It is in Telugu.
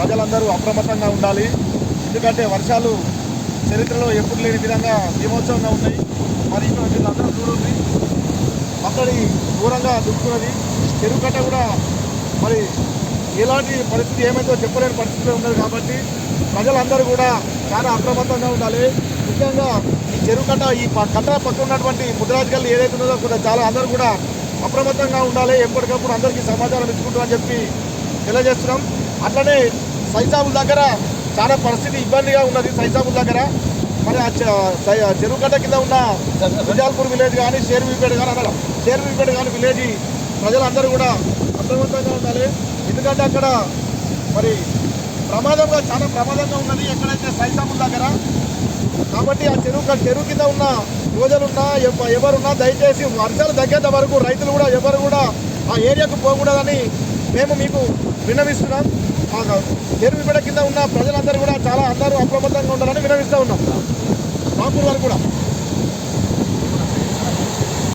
ప్రజలందరూ అప్రమత్తంగా ఉండాలి. ఎందుకంటే వర్షాలు చరిత్రలో ఎప్పుడు లేని విధంగా భీమోత్సవంగా ఉన్నాయి. మరి ఇక్కడ వీళ్ళందరూ చూడండి. అక్కడి దూరంగా దుక్కున్నది. చెరువు కట్ట కూడా మరి ఎలాంటి పరిస్థితి ఏమైందో చెప్పలేని పరిస్థితిలో ఉన్నది కాబట్టి ప్రజలందరూ కూడా చాలా అప్రమత్తంగా ఉండాలి. ముఖ్యంగా ఈ చెరువు కట్ట ఈ ప- కట్ట పక్కన ఉన్నటువంటి ముద్రాజ్ ఏదైతే ఉన్నదో కూడా చాలా అందరూ కూడా అప్రమత్తంగా ఉండాలి. ఎప్పటికప్పుడు అందరికీ సమాచారం ఇచ్చుకుంటామని చెప్పి తెలియజేస్తున్నాం. అట్లనే సైజాబుల్ దగ్గర చాలా పరిస్థితి ఇబ్బందిగా ఉన్నది సైజాబుల్ దగ్గర. మరి ఆ సై- కింద ఉన్న సుజాల్పూర్ విలేజ్ కానీ షేర్వీపేట కానీ అక్కడ షేర్వీపేట కానీ విలేజ్ ప్రజలందరూ కూడా అప్రమత్తంగా ఉండాలి. ఎందుకంటే అక్కడ మరి ప్రమాదంగా చాలా ప్రమాదంగా ఉన్నది ఎక్కడైతే సైతాముల దగ్గర. కాబట్టి ఆ చెరువు చెరువు కింద ఉన్న రోజులున్నా ఎవరున్నా దయచేసి వర్షాలు తగ్గేంత వరకు రైతులు కూడా ఎవరు కూడా ఆ ఏరియాకు పోకూడదని మేము మీకు విన్నవిస్తున్నాం. ఆ బిడ కింద ఉన్న ప్రజలందరూ కూడా చాలా అందరూ అప్రమత్తంగా ఉండాలని వినవిస్తూ ఉన్నాం. రాంపూర్ వారు కూడా.